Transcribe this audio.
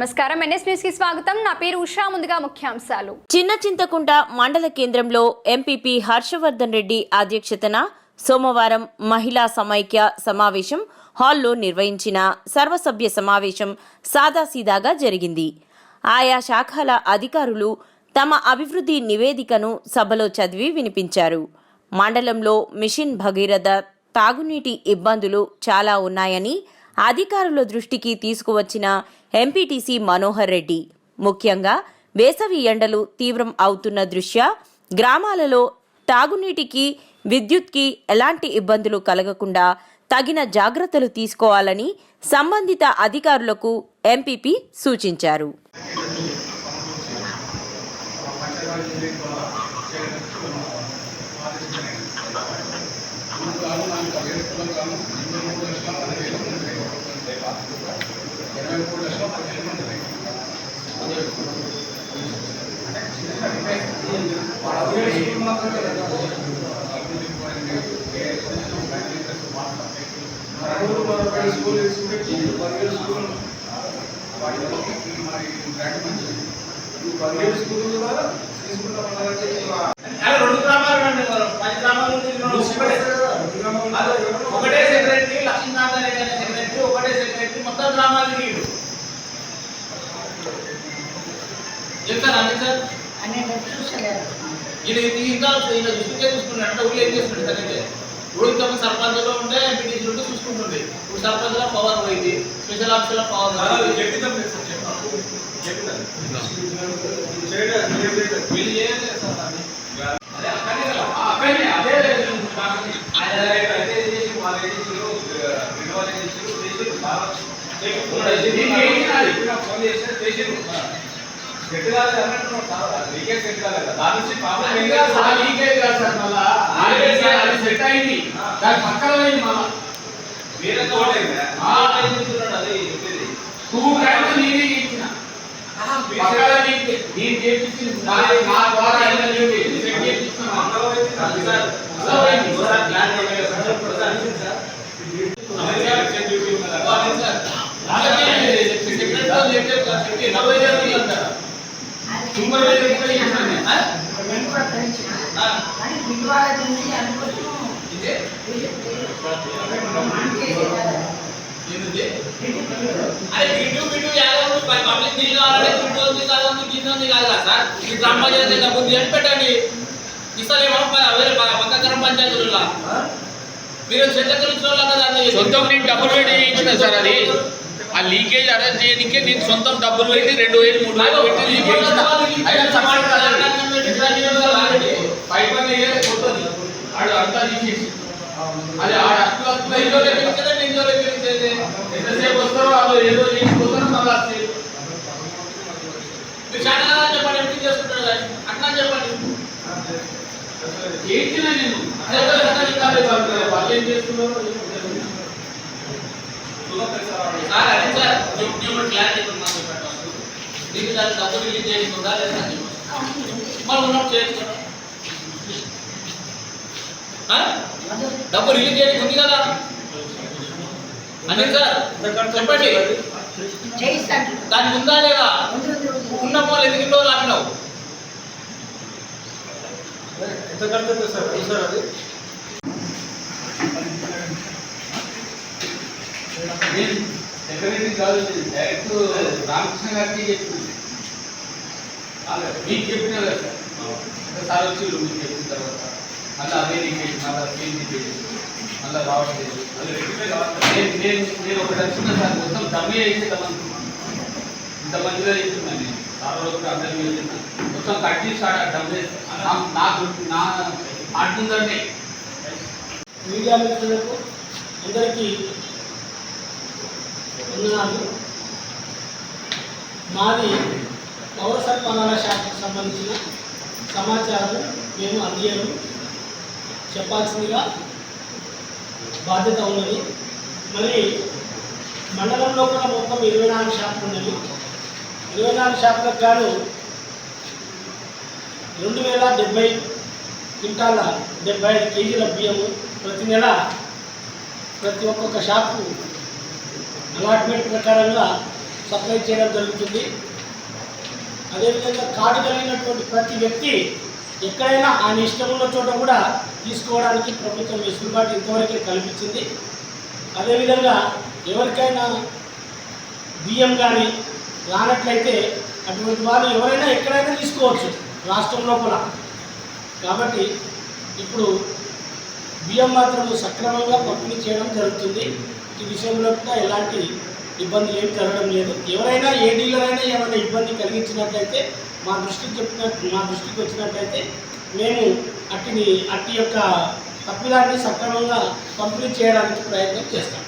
నమస్కారం. ఎన్ఎస్ న్యూస్కి స్వాగతం. నా పేరు ఉషా. ముందుగా ముఖ్యాంశాలు. చిన్న చింతకుంట మండల కేంద్రంలో ఎంపీపీ హర్షవర్ధన్ రెడ్డి అధ్యక్షతన సోమవారం మహిళా సమైక్య సమావేశం హాల్లో నిర్వహించిన సర్వసభ్య సమావేశం సాదాసీదాగా జరిగింది. ఆయా శాఖల అధికారులు తమ అభివృద్ధి నివేదికను సభలో చదివి వినిపించారు. మండలంలో మిషన్ భగీరథ తాగునీటి ఇబ్బందులు చాలా ఉన్నాయని అధికారుల దృష్టికి తీసుకువచ్చిన ఎంపీటీసీ మనోహర్ రెడ్డి. ముఖ్యంగా వేసవి ఎండలు తీవ్రం అవుతున్న దృష్ట్యా గ్రామాలలో తాగునీటికి విద్యుత్కి ఎలాంటి ఇబ్బందులు కలగకుండా తగిన జాగ్రత్తలు తీసుకోవాలని సంబంధిత అధికారులకు ఎంపీపీ సూచించారు. కుటుంబాలు నాకు పదిహేడు కుటుంబాలు ఇరవై మూడు లక్షల పదివేల మంది ఇరవై మూడు లక్షల పదిహేను మంది స్కూల్ తీసుకుంటే పదివేలు స్కూల్ వాటిలో మరి గ్రాండ్ మంచి పదివేలు స్కూల్ కూడా తీసుకుంటామన్నా గ్రామాలు తిరిగి చెప్తాను అదే సార్? ఇది ఇంకా ఈయన దృష్టికే చూసుకున్నాడు అంటే ఊళ్ళో ఏం చేస్తున్నాడు సార్ అయితే ఇప్పుడు ఇంతకుముందు సర్పంచ్లో ఉంటే ఎంపీటీసీ ఉంటే చూసుకుంటుండే. ఇప్పుడు సర్పంచ్లో పవర్ పోయింది. స్పెషల్ ఆఫీసర్లో పవర్ వీళ్ళు చేయలేదు సార్ అది. అదే అక్కడే కదా. ఆ, అక్కడే అదే ఆయన అయితే ఇది చేసి వాళ్ళు ఏం చేసిర్రు, విలువలు ఏం చేసిర్రు, చేసిర్రు. బాగా చేసిర్రు. దీనికి ఏం చేయాలి? ఫోన్ చేస్తే చేసిర్రు. సెట్ కాలేదు అన్నట్టు లీకేజ్ సెట్ కాలేదు. దాని నుంచి ప్రాబ్లం సార్. అది సెట్ అయింది దాని పక్కన పోయింది మళ్ళా వేరే చెప్తున్నాడు అది. టూ టైమ్స్ నేనే ఇచ్చిన పక్కన నేను చేపించింది నా నా ద్వారా అయిన నీకు సెట్ చేపించిన మంగళవారం కాదు సార్ మంగళవారం సార్ ప్లాన్ చేయలేదు సార్ ఇప్పుడు సార్ సార్ అదే సార్ సెట్ డ్యూటీ ఉన్నదా అదే సార్ అలాగే సెక్రటరీ చెప్పారు సార్ చెప్పి నలభై వేలు అంటారు సుమారు వేలు కూడా ఇచ్చాను ఆ? ఆ. ఇదే ఏంది అరే బిడ్డు బిడ్డు యాదవ్ పబ్లిక్ నీళ్ళు కావాలంటే బిడ్డు ఉంది కాదు ఉంది గిన్నె ఉంది కాదు కదా సార్? ఈ గ్రామ పంచాయతీ డబ్బులు తీసి పెట్టండి? ఇస్తలేమో ప- వేరే ప- పక్క గ్రామ పంచాయతీలలో మీరు వాళ్ళంతా దాన్ని సొంతం నేను డబ్బులు పెట్టి చేయించిన సార్ అది. ఆ లీకేజ్ అరెస్ట్ చేయడానికి నేను సొంతం డబ్బులు పెట్టి రెండు వేలు మూడు వేలు పెట్టి తీసేసి. అది ఆడ అట్లా ఇంట్లో తెప్పించదే, ఇంట్లో తెప్పించేది. ఎంతసేపు వస్తారో వాళ్ళు ఏదో చేసిపోతారో మళ్ళీ వచ్చి మీరు చాలా చెప్పండి ఎంపీ చేసుకుంటారు కానీ? అట్లా చెప్పండి. నేను. వాళ్ళు. వాళ్ళు ఏం చేస్తున్నారో. సార్ అదే సార్ నేను క్లారిటీ ఉన్నాను చెప్పండి దీనికి దాని డబ్బులు రిలీజ్ చేసుకుందా లేదా అని ఉన్నప్పుడు డబ్బు రిలీజ్ చేయడానికి ఉంది కదా. అనిల్ సార్ చెప్పండి. దానికి ఉందా లేదా? ఉన్న వాళ్ళు ఎందుకు ఇంట్లో రోజులు ఎంత కడుతుంది సార్? సార్ అది నేను కాదు డైరెక్ట్ రామకృష్ణ గారికి చెప్తుంది మీకు చెప్పిన కదా సార్ సార్ వచ్చి మీకు చెప్పిన తర్వాత మళ్ళీ అదే నీకు మళ్ళీ సేమ్ మళ్ళీ రావట్లేదు నేను నేను నేను ఒకటి వచ్చిన సార్ మొత్తం డమ్మే చేసేద్దామనుకున్నాను ఇంతమందిగా చెప్తున్నాను నేను. సార్ రోజు అందరికీ చెప్తున్నాను మొత్తం కట్ చేసి ఆడ డమ్మే నా- నా మీడియా మిత్రులకు అందరికీ ఉన్నాను మాది పౌర సరఫరాల శాఖకు సంబంధించిన సమాచారం మేము అందియను చెప్పాల్సిందిగా బాధ్యత ఉన్నది. మరి మండలంలో కూడా మొత్తం ఇరవై నాలుగు షాపులు ఉన్నవి. ఇరవై నాలుగు షాపులకు గాను రెండు వేల డెబ్బై క్వింటాల డెబ్బై ఐదు కేజీల బియ్యము ప్రతి నెల ప్రతి ఒక్కొక్క షాపు అలాట్మెంట్ ప్రకారంగా సప్లై చేయడం జరుగుతుంది. అదేవిధంగా కార్డు కలిగినటువంటి ప్రతి వ్యక్తి ఎక్కడైనా ఆయన ఇష్టం ఉన్న చోట కూడా తీసుకోవడానికి ప్రభుత్వం వెసులుబాటు ఇంతవరకే కల్పించింది. అదేవిధంగా ఎవరికైనా బియ్యం కానీ రానట్లయితే అటువంటి వాళ్ళు ఎవరైనా ఎక్కడైనా తీసుకోవచ్చు రాష్ట్రం లోపల. కాబట్టి ఇప్పుడు బియ్యం మాత్రం సక్రమంగా పంపిణీ చేయడం జరుగుతుంది. ఈ విషయంలో కూడా ఎలాంటి ఇబ్బందులు ఏం జరగడం లేదు. ఎవరైనా ఏ డీలర్ అయినా ఏమైనా ఇబ్బంది కలిగించినట్లయితే మా దృష్టికి చెప్పిన మా దృష్టికి వచ్చినట్లయితే మేము అట్టిని అట్టి యొక్క తప్పిదాన్ని సక్రమంగా పంపిణీ చేయడానికి ప్రయత్నం చేస్తాం.